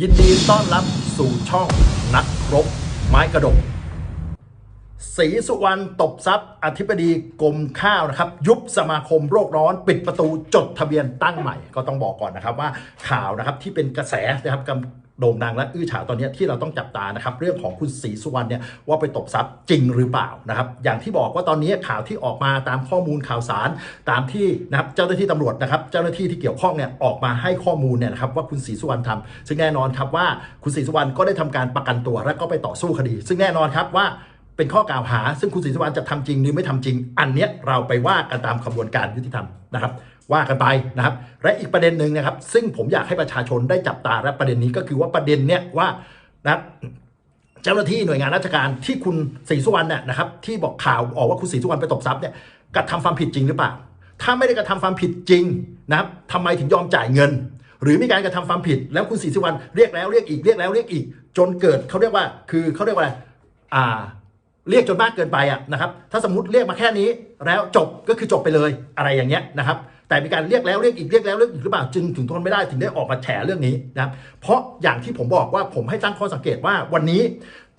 ยินดีต้อนรับสู่ช่องนักรบไม้กระดกศรีสุวรรณตบทรัพย์ อธิบดีกรมข้าวนะครับ ยุบสมาคมโรคร้อน ปิดประตูจดทะเบียนตั้งใหม่ ก็ต้องบอกก่อนนะครับว่าข่าวนะครับที่เป็นกระแสนะครับกำ โด่งดังและอื้อฉาวตอนนี้ที่เราต้องจับตานะครับเรื่องของคุณศรีสุวรรณเนี่ยว่าไปตบทรัพย์จริงหรือเปล่านะครับอย่างที่บอกว่าตอนนี้ข่าวที่ออกมาตามข้อมูลข่าวสารตามที่นะครับเจ้าหน้าที่ตำรวจนะครับเจ้าหน้าที่ที่เกี่ยวข้องเนี่ยออกมาให้ข้อมูลเนี่ยนะครับว่าคุณศรีสุวรรณทำซึ่งแน่นอนครับว่าคุณศรีสุวรรณก็ได้ทำการประกันตัวและก็ไปต่อสู้คดี ซึ่งแน่นอนครับว่าเป็นข้อกล่าวหา ซึ่งคุณศรีสุวรรณจะทำจริงหรือไม่ทำจริง อันเนี้ยเราไปว่ากันตามขบวนการยุติธรรมนะครับ ว่ากันไปนะครับ และอีกประเด็นหนึ่งนะครับ ซึ่งผมอยากให้ประชาชนได้จับตาและประเด็นนี้ก็คือว่าประเด็นเนี้ยว่านะเจ้าหน้าที่หน่วยงานราชการที่คุณศรีสุวรรณเนี่ยนะครับที่บอกข่าวออกว่าคุณศรีสุวรรณไปตบทรัพย์เนี่ยกระทำความผิดจริงหรือเปล่า ถ้าไม่ได้กระทำความผิดจริงนะครับทำไมถึงยอมจ่ายเงิน หรือมีการกระทำความผิด แล้วคุณศรีสุวรรณเรียกแล้วเรียกอีกเรียกแล้วเรียกอีก จนเกิดเขาเรียกว่าคือเขาเรียกว่าอะไรอ่าเรียกจนมากเกินไปอะนะครับ ถ้าสมมติเรียกมาแค่นี้แล้วจบก็คือจบไปเลยอะไรอย่างเงี้ยนะครับ แต่มีการเรียกแล้วเรียกอีกเรียกแล้วเรียกอีกหรือเปล่าจึงถึงทนไม่ได้ถึงได้ออกมาแฉเรื่องนี้นะเพราะอย่างที่ผมบอกว่าผมให้ตั้งข้อสังเกตว่าวันนี้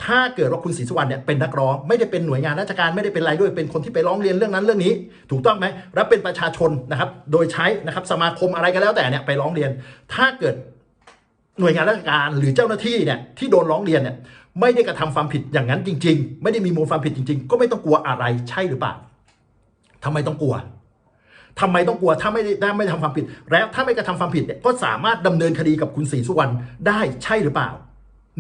ถ้าเกิดว่าคุณศรีสุวรรณเนี่ยเป็นนักร้องไม่ได้เป็นหน่วยงานราชการไม่ได้เป็นอะไรด้วยเป็นคนที่ไปร้องเรียนเรื่องนั้นเรื่องนี้ ถูกต้องไหมและเป็นประชาชนนะครับ โดยใช้นะครับสมาคมอะไรก็แล้วแต่เนี่ยไปร้องเรียน ถ้าเกิดหน่วยงานราชการหรือเจ้าหน้าที่เนี่ยที่โดนร้องเรียนเนี่ยไม่ได้กระทำความผิดอย่างนั้นจริง ๆ ไม่ได้มีมูลความผิดจริง ๆ ก็ไม่ต้องกลัวอะไรใช่หรือเปล่าทำไมต้องกลัว ทำไมต้องกลัวถ้าไม่ได้ไม่ทำความผิด แล้วถ้าไม่กระทำความผิดเนี่ยก็สามารถดำเนินคดีกับคุณศรีสุวรรณได้ใช่หรือเปล่า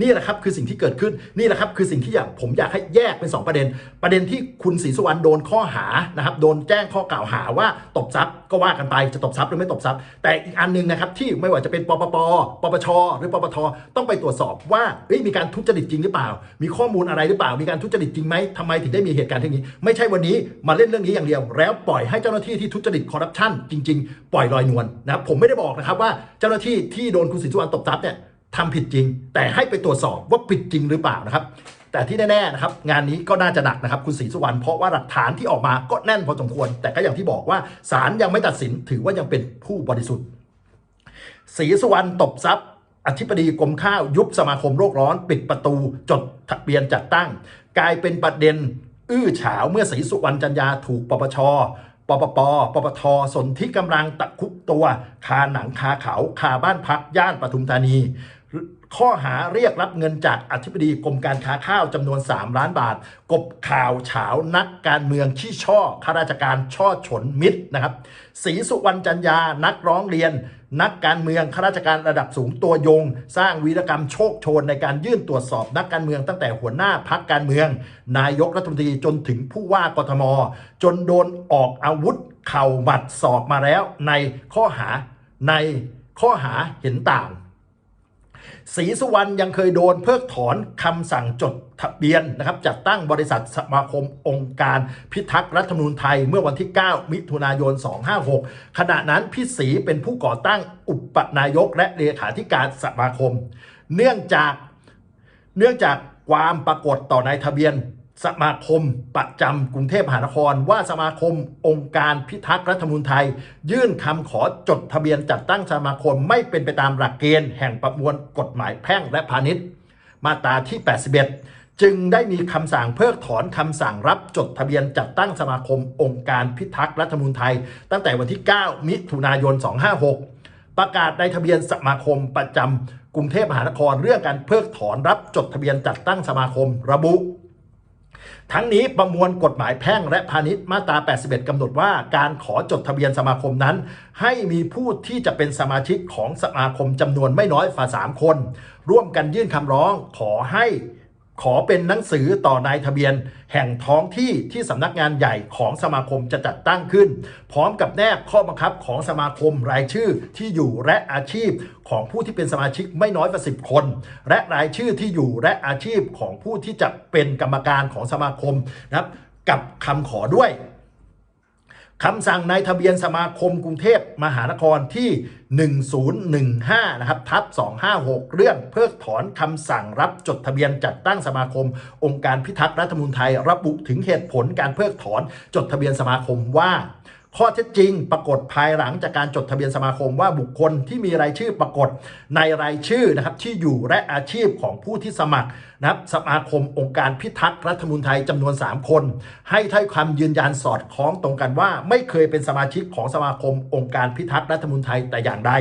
นี่แหละครับคือสิ่งที่เกิดขึ้นนี่แหละครับคือสิ่งที่อยากผมอยากให้แยกเป็น 2 ประเด็น ประเด็นที่คุณศรีสุวรรณโดนข้อหานะครับโดนแจ้งข้อกล่าวหาว่าตบทรัพย์ก็ว่ากันไปจะตบทรัพย์หรือไม่ตบทรัพย์ แต่อีกอันหนึงนะครับที่ไม่ว่าจะเป็นปปปปปชหรือปปทต้องไปตรวจสอบว่าเอ้ยมีการทุจริตจริงหรือเปล่า มีข้อมูลอะไรหรือเปล่า มีการทุจริตจริงไหมทำไมถึงได้มีเหตุการณ์ที่นี้ ไม่ใช่วันนี้มาเล่นเรื่องนี้อย่างเดียว แล้วปล่อยให้เจ้าหน้าที่ที่ทุจริตคอร์รัปชันจริง ๆ ปล่อยลอยนวลนะครับผมไม่ได้บอกนะครับว่าเจ้าหน้าที่ที่โดนคุณศรีสุวรรณตบทรัพย์เนี่ย ทำผิดจริง แต่ให้ไปตรวจสอบว่าผิดจริงหรือเปล่านะครับ แต่ที่แน่ๆนะครับ งานนี้ก็น่าจะหนักนะครับ คุณศรีสุวรรณเพราะว่าหลักฐานที่ออกมาก็แน่นพอสมควร แต่ก็อย่างที่บอกว่าศาลยังไม่ตัดสินถือว่ายังเป็นผู้บริสุทธิ์ศรีสุวรรณตบทรัพย์อธิบดีกรมข้าวยุบสมาคมโรคร้อน ปิดประตูจดทะเบียนจัดตั้ง กลายเป็นประเด็น อื้อฉาวเมื่อศรีสุวรรณจันยาถูกปปชปปปปปทสนที่กำลังตะคุบตัว คาหนังคาเขา คาบ้านพักย่านปทุมธานี ข้อหาเรียกรับเงินจากอธิบดีกรมการค้าข้าวจำนวน 3 ล้านบาท กบข่าวเฉานักการเมืองที่ช่อข้าราชการช่อฉนมิตรนะครับศรีสุวรรณจันยานักร้องเรียน นักการเมืองข้าราชการระดับสูงตัวยง สร้างวีรกรรมโชคโชนในการยื่นตรวจสอบนักการเมืองตั้งแต่หัวหน้าพักการเมือง นายกรัฐมนตรีจนถึงผู้ว่ากทม จนโดนออกอาวุธเข่าหมัดสอบมาแล้วในข้อหาในข้อหาเห็นต่าง ศรีสุวรรณยังเคยโดนเพิกถอนคำสั่งจดทะเบียนนะครับจัดตั้งบริษัทสมาคมองค์การพิทักษ์รัฐธรรมนูญไทยเมื่อวันที่ 9 มิถุนายน 256 ขณะนั้นพี่ศรีเป็นผู้ก่อตั้งอุปนายกและเลขาธิการสมาคม เนื่องจากเนื่องจากความปรากฏต่อในทะเบียน สมาคมประจำกรุงเทพมหานคร ว่าสมาคมองค์การพิทักษ์รัฐมนูญไทย ยื่นคำขอจดทะเบียนจัดตั้งสมาคมไม่เป็นไปตามหลักเกณฑ์แห่งประมวลกฎหมายแพ่งและพาณิชย์ มาตราที่ 81 จึงได้มีคำสั่งเพิกถอนคำสั่งรับจดทะเบียนจัดตั้งสมาคมองค์การพิทักษ์รัฐมนูญไทย ตั้งแต่วันที่ 9 มิถุนายน 256 ประกาศในทะเบียนสมาคมประจำกรุงเทพมหานครเรื่องการเพิกถอนรับจดทะเบียนจัดตั้งสมาคมระบุ ทั้งนี้ประมวลกฎหมายแพ่งและพาณิชย์มาตรา 81 กำหนดว่าการขอจดทะเบียนสมาคมนั้น ให้มีผู้ที่จะเป็นสมาชิกของสมาคมจำนวนไม่น้อยฝ่า3คน ร่วมกันยื่นคำร้องขอให้ ขอเป็นหนังสือต่อนายทะเบียน แห่งท้องที่ที่สำนักงานใหญ่ของสมาคมจะจัดตั้งขึ้น พร้อมกับแนบข้อบังคับของสมาคมรายชื่อที่อยู่และอาชีพของผู้ที่เป็นสมาชิกไม่น้อยกว่า10คน และรายชื่อที่อยู่และอาชีพของผู้ที่จะเป็นกรรมการของสมาคมนะครับกับคำขอด้วย คำสั่งในทะเบียนสมาคมกรุงเทพมหานครที่ 1015 นะครับทับ 256 เรื่องเพิกถอนคำสั่งรับจดทะเบียนจัดตั้งสมาคม องค์การพิทักษ์รัฐมนูญไทย ระบุถึงเหตุผลการเพิกถอนจดทะเบียนสมาคมว่า ข้อเท็จจริงปรากฏภายหลังจากการจดทะเบียนสมาคมว่าบุคคลที่มีรายชื่อปรากฏในรายชื่อนะครับที่อยู่และอาชีพของผู้ที่สมัครนะครับสมาคมองค์การพิทักษ์รัฐมนูญไทยจำนวน 3 คน ให้ถ้อยคำยืนยันสอดคล้องตรงกันว่า ไม่เคยเป็นสมาชิกของสมาคมองค์การพิทักษ์รัฐมนูญไทยแต่อย่างใด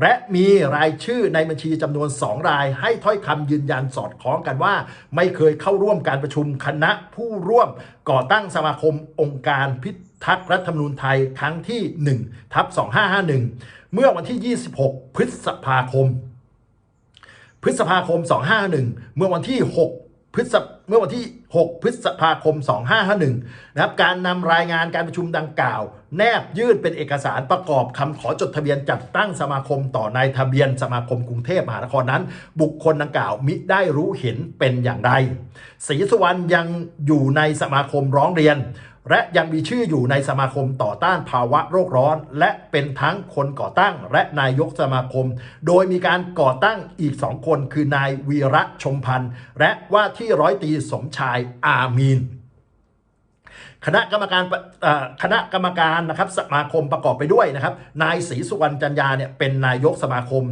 และมีรายชื่อในบัญชีจำนวน 2 ราย ให้ถ้อยคำยืนยันสอดคล้องกันว่า ไม่เคยเข้าร่วมการประชุมคณะผู้ร่วมก่อตั้งสมาคมองค์การพิทักษ์รัฐธรรมนูญไทยครั้งที่ 1 ทับ 2551 เมื่อวันที่ 26 พฤษภาคม พฤษภาคม 251 เมื่อวันที่ 6 พฤษเมื่อวันที่ 6 พฤษภาคม 2551นะครับ การนำรายงานการประชุมดังกล่าว แนบยื่นเป็นเอกสารประกอบคำขอจดทะเบียนจัดตั้งสมาคมต่อนายทะเบียนสมาคมกรุงเทพมหานครนั้น บุคคลดังกล่าวมิได้รู้เห็นเป็นอย่างไรศรีสุวรรณยังอยู่ในสมาคมร้องเรียน และยังมีชื่ออยู่ในสมาคมต่อต้านภาวะโรคร้อน และเป็นทั้งคนก่อตั้งและนายกสมาคม โดยมีการก่อตั้งอีกสองคนคือนายวีระชมพันธ์และว่าที่ร้อยตีสมชายอามีน คณะกรรมการคณะกรรมการนะครับสมาคมประกอบไปด้วยนะครับ นายศรีสุวรรณจันยาเนี่ยเป็นนายกสมาคม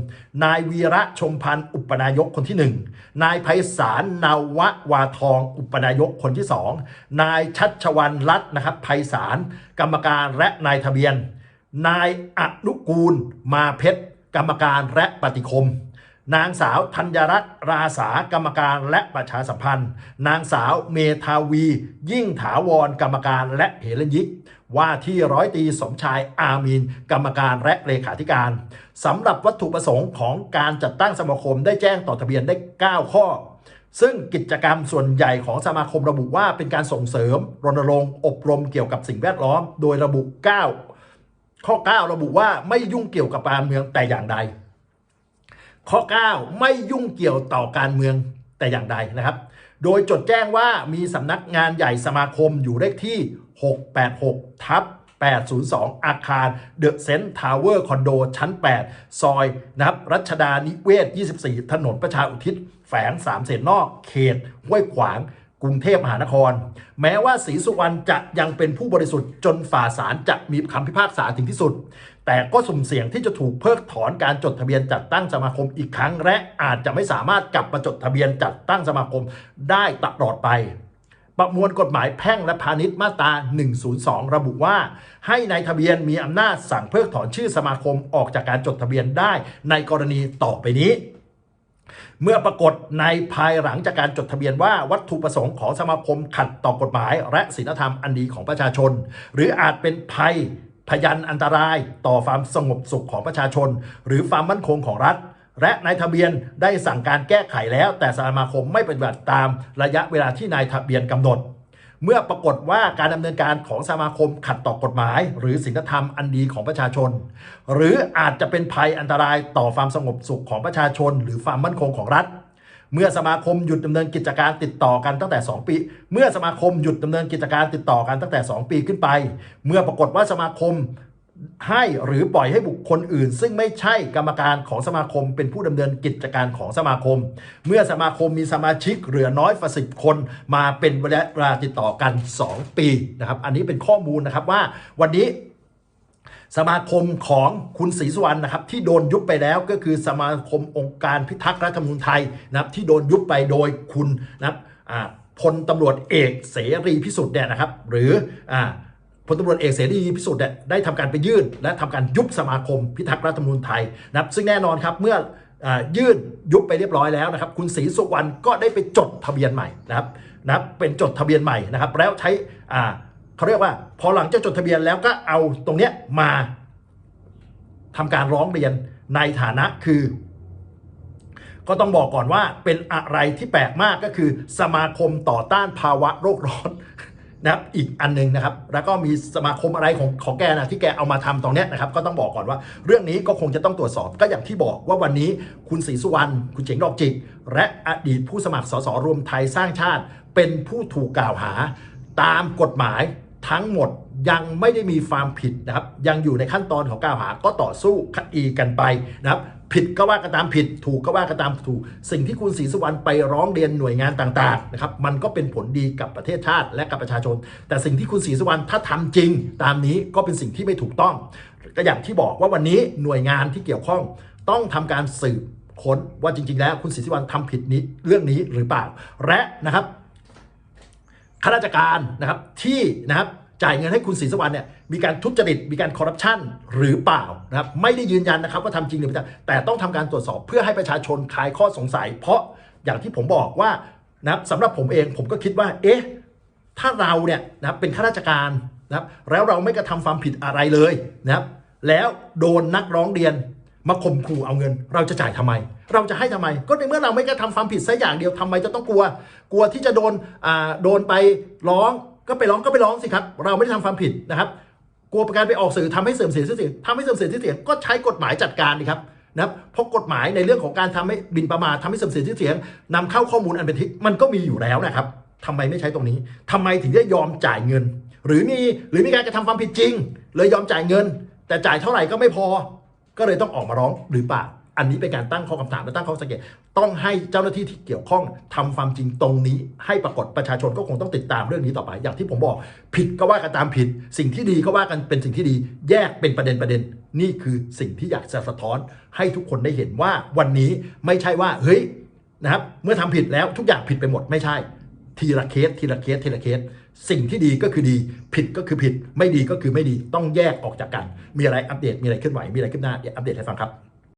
นายวีระชมพันธ์อุปนายกคนที่หนึ่งนายไพศาลนาวะวาทอง อุปนายกคนที่สองนายชัชวัน รัตน์นะครับไพศาลกรรมการและนายทะเบียน นายอนุกูลมาเพชรกรรมการและปฏิคม นางสาวธัญรัตน์ราษากรรมการและประชาสัมพันธ์ นางสาวเมทาวี ยิ่งถาวรกรรมการและเหรนยิก ว่าที่ร้อยตีสมชายอามีน กรรมการและเลขาธิการสำหรับวัตถุประสงค์ของการจัดตั้งสมาคมได้แจ้งต่อทะเบียนได้ 9 ข้อ ซึ่งกิจกรรมส่วนใหญ่ของสมาคมระบุว่าเป็นการส่งเสริม รณรงค์อบรมเกี่ยวกับสิ่งแวดล้อม โดยระบุ 9 ข้อ 9 ระบุว่าไม่ยุ่งเกี่ยวกับการเมืองแต่อย่างใด ข้อ 9 ไม่ยุ่งเกี่ยวต่อการเมืองแต่อย่างใดนะครับ โดยจดแจ้งว่ามีสำนักงานใหญ่สมาคมอยู่เลขที่ 686 ทับ 802 อาคารเดอะเซนต์ทาวเวอร์คอนโดชั้น 8 ซอยนะครับรัชดานิเวศ 24 ถนนประชาอุทิศ แฝงสามเสนนอก เขตห้วยขวางกรุงเทพมหานคร แม้ว่าศรีสุวรรณจะยังเป็นผู้บริสุทธิ์จนฝ่าศาลจะมีคำพิพากษาถึงที่สุด แต่ก็สุ่มเสี่ยงที่จะถูกเพิกถอนการจดทะเบียนจัดตั้งสมาคมอีกครั้ง และอาจจะไม่สามารถกลับมาจดทะเบียนจัดตั้งสมาคมได้ตลอดไปประมวลกฎหมายแพ่งและพาณิชย์มาตรา 102 ระบุว่า ให้ในายทะเบียนมีอำนาจสั่งเพิกถอนชื่อสมาคมออกจากการจดทะเบียนได้ในกรณีต่อไปนี้ เมื่อปรากฏในภายหลังจากการจดทะเบียนว่าวัตถุประสงค์ของสมาคมขัดต่อกฎหมาย และศีลธรรมอันดีของประชาชน หรืออาจเป็นภัย พยันอันตรายต่อความสงบสุขของประชาชน หรือความมั่นคงของรัฐ และนายทะเบียนได้สั่งการแก้ไขแล้ว แต่สมาคมไม่ปฏิบัติตามระยะเวลาที่นายทะเบียนกำหนด เมื่อปรากฏว่าการดำเนินการของสมาคมขัดต่อกฎหมาย หรือศีลธรรมอันดีของประชาชน หรืออาจจะเป็นภัยอันตรายต่อความสงบสุขของประชาชน หรือความมั่นคงของรัฐ เมื่อสมาคมหยุดดำเนินกิจการติดต่อกันตั้งแต่ 2 ปี เมื่อสมาคมหยุดดำเนินกิจการติดต่อกันตั้งแต่ 2 ปีขึ้นไป เมื่อปรากฏว่าสมาคมให้หรือปล่อยให้บุคคลอื่น ซึ่งไม่ใช่กรรมการของสมาคม เป็นผู้ดำเนินกิจการของสมาคม เมื่อสมาคมมีสมาชิกเหลือน้อยฝ่าสิบคนมาเป็นเวลาติดต่อกัน 2 ปีนะครับ อันนี้เป็นข้อมูลนะครับว่าวันนี้ สมาคมของคุณศรีสุวรรณนะครับที่โดนยุบไปแล้วก็คือสมาคมองค์การพิทักษ์รัฐธรรมนูญไทยนะครับที่โดนยุบไปโดยคุณนะครับพลตำรวจเอกเสรีพิสุทธิ์เนี่ยนะครับ หรือพลตำรวจเอกเสรีพิสุทธิ์เนี่ยได้ทำการไปยื่น และทำการยุบสมาคมพิทักษ์รัฐธรรมนูญไทยนะครับซึ่งแน่นอนครับเมื่อยื่นยุบไปเรียบร้อยแล้วนะครับ คุณศรีสุวรรณก็ได้ไปจดทะเบียนใหม่นะครับนะครับเป็นจดทะเบียนใหม่นะครับ แล้วใช้อ่า เขาเรียกว่า พอหลังจากจดทะเบียนแล้วก็เอาตรงเนี้ยมาทำการร้องเรียนในฐานะคือ ก็ต้องบอกก่อนว่าเป็นอะไรที่แปลกมากก็คือ สมาคมต่อต้านภาวะโรคร้อนนะครับอีกอันหนึงนะครับ แล้วก็มีสมาคมอะไรของของแกนะที่แกเอามาทำตรงนี้นะครับ ก็ต้องบอกก่อนว่า เรื่องนี้ก็คงจะต้องตรวจสอบก็อย่างที่บอกว่าวันนี้คุณศรีสุวรรณคุณเจ๋งดอกจิก และอดีตผู้สมัครสสรวมไทยสร้างชาติ เป็นผู้ถูกกล่าวหาตามกฎหมาย ทั้งหมดยังไม่ได้มีความผิดนะครับ ยังอยู่ในขั้นตอนของกล่าวหาก็ต่อสู้คดีกันไปนะครับ ผิดก็ว่ากันตามผิด ถูกก็ว่ากันตามถูก สิ่งที่คุณศรีสุวรรณไปร้องเรียนหน่วยงานต่างๆนะครับ มันก็เป็นผลดีกับประเทศชาติและกับประชาชน แต่สิ่งที่คุณศรีสุวรรณถ้าทำจริง ตามนี้ก็เป็นสิ่งที่ไม่ถูกต้อง ก็อย่างที่บอกว่าวันนี้หน่วยงานที่เกี่ยวข้องต้องทำการสืบค้นว่าจริง ๆ แล้วคุณศรีสุวรรณทำผิดนี้เรื่องนี้หรือเปล่า และนะครับ ข้าราชการนะครับที่นะครับจ่ายเงินให้คุณศรีสุวรรณเนี่ยมีการทุจริตมีการคอร์รัปชันหรือเปล่านะครับไม่ได้ยืนยันนะครับว่าทำจริงหรือไม่แต่ต้องทำการตรวจสอบเพื่อให้ประชาชนคลายข้อสงสัย เพราะอย่างที่ผมบอกว่านะครับสำหรับผมเองผมก็คิดว่าเอ๊ะถ้าเราเนี่ยนะครับเป็นข้าราชการนะครับแล้วเราไม่กระทำความผิดอะไรเลยนะครับแล้วโดนนักร้องเรียน มาข่มขู่เอาเงิน เราจะจ่ายทำไม เราจะให้ทำไม ก็ในเมื่อเราไม่กระทำความผิดสักอย่างเดียวทำไมจะต้องกลัว กลัวที่จะโดนอ่าโดนไปร้องก็ไปร้องก็ไปร้องสิครับ เราไม่ได้ทำความผิดนะครับกลัวประการไปออกสื่อทำให้เสื่อมเสียชื่อเสียงทำให้เสื่อมเสียชื่อเสียงก็ใช้กฎหมายจัดการดีครับนะครับเพราะกฎหมายในเรื่องของการทำให้บินประมาททำให้เสื่อมเสียชื่อเสียงนำเข้าข้อมูลอันเป็นเท็จมันก็มีอยู่แล้วนะครับทำไมไม่ใช้ตรงนี้ทำไมถึงได้ยอมจ่ายเงิน หรือมีหรือมีการกระทำความผิดจริง เลยยอมจ่ายเงิน แต่จ่ายเท่าไหร่ก็ไม่พอ ก็เลยต้องออกมาร้องหรือเปล่า อันนี้เป็นการตั้งข้อคำถามและตั้งข้อสังเกต ต้องให้เจ้าหน้าที่ที่เกี่ยวข้องทำความจริงตรงนี้ ให้ปรากฏประชาชนก็คงต้องติดตามเรื่องนี้ต่อไป อย่างที่ผมบอก ผิดก็ว่ากันตามผิด สิ่งที่ดีก็ว่ากันเป็นสิ่งที่ดี แยกเป็นประเด็นประเด็น นี่คือสิ่งที่อยากจะสะท้อน ให้ทุกคนได้เห็นว่าวันนี้ไม่ใช่ว่าเฮ้ยนะครับเมื่อทำผิดแล้วทุกอย่างผิดไปหมดไม่ใช่ ทีละเคสทีละเคสทีละเคส สิ่งที่ดีก็คือดีผิดก็คือผิด ไม่ดีก็คือไม่ดีต้องแยกออกจากกัน มีอะไรอัปเดตมีอะไรเคลื่อนไหวมีอะไรขึ้นหน้าเดี๋ยวอัปเดตให้ฟังครับ